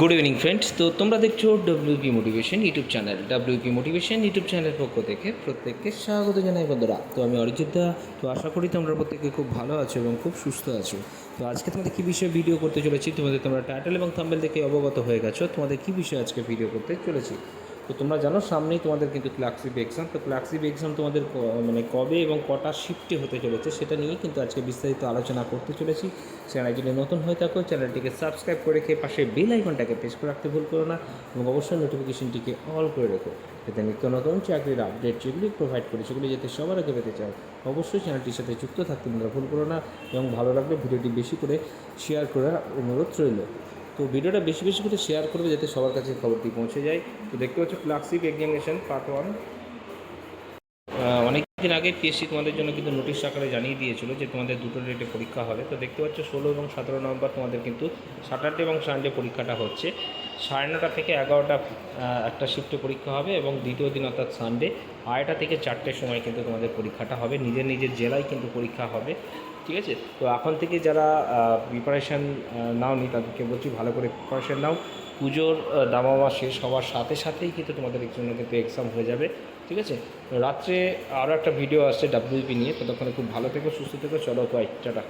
Good evening friends তো তোমরা দেখছ WP motivation YouTube channel WP motivation YouTube চ্যানেলের পক্ষ থেকে প্রত্যেককে স্বাগত জানাই, বন্ধুরা। তো আমি অরিজিৎ দা। তো আশা করি তোমরা প্রত্যেকে খুব ভালো আছো এবং খুব সুস্থ আছো। তো আজকে তোমাদের কী বিষয়ে ভিডিও করতে চলেছি? তোমাদের তোমরা টাইটেল এবং থাম্বেল দেখে অবগত হয়ে গেছো। তোমাদের কী বিষয়ে আজকে ভিডিও করতে চলেছি? তো তোমরা জানো, সামনেই তোমাদের কিন্তু ক্লার্কশিপ এক্সাম। তো ক্লার্কশিপ এক্সাম তোমাদের মানে কবে এবং কটা শিফটে হতে চলেছে সেটা নিয়ে কিন্তু আজকে বিস্তারিত আলোচনা করতে চলেছি। চ্যানেল যদি নতুন হয়ে থাকো, চ্যানেলটিকে সাবস্ক্রাইব করে রেখে পাশে বেল আইকনটাকে প্রেস করে রাখতে ভুল করো না এবং অবশ্যই নোটিফিকেশনটিকে অল করে রেখো। যাতে নিত্য নতুন চাকরির আপডেট যেগুলি প্রোভাইড করি সেগুলি যাতে সবার আগে পেতে চাও, অবশ্যই চ্যানেলটির সাথে যুক্ত থাকতে তোমরা ভুল করো না এবং ভালো লাগলে ভিডিওটি বেশি করে শেয়ার করার অনুরোধ রইল। তো ভিডিওটা বেশি বেশি করে শেয়ার করবে যাতে সবার কাছে খবরটি পৌঁছে যায়। তো দেখতে পাচ্ছ ক্লাসিক এক্সামিনেশন পার্ট ওয়ান অনেক দিন আগে পিএসসি তোমাদের জন্য কিন্তু নোটিশ আকারে জানিয়ে দিয়েছিল যে তোমাদের দুটো ডেটে পরীক্ষা হবে। তো দেখতে পাচ্ছ ষোলো এবং সতেরো নভেম্বর তোমাদের কিন্তু স্যাটারডে এবং সানডে পরীক্ষাটা হচ্ছে। সাড়ে নটা থেকে এগারোটা একটা শিফটে পরীক্ষা হবে এবং দ্বিতীয় দিন অর্থাৎ সানডে আড়াইটা থেকে চারটের সময় কিন্তু তোমাদের পরীক্ষাটা হবে। নিজের নিজের জেলায় কিন্তু পরীক্ষা হবে। ঠিক আছে? তো এখন থেকে যারা প্রিপারেশান নাও নি তাদেরকে বলছি ভালো করে প্রিপারেশান নাও। পুজোর দামাবা শেষ হওয়ার সাথে সাথেই কিন্তু তোমাদের জন্য কিন্তু এক্সাম হয়ে যাবে, ঠিক আছে? রাত্রে আরও একটা ভিডিও আসছে ডাব্লিউপি নিয়ে, ততক্ষণে খুব ভালো থেকো, সুস্থ থেকো, চলো বাই টাটা।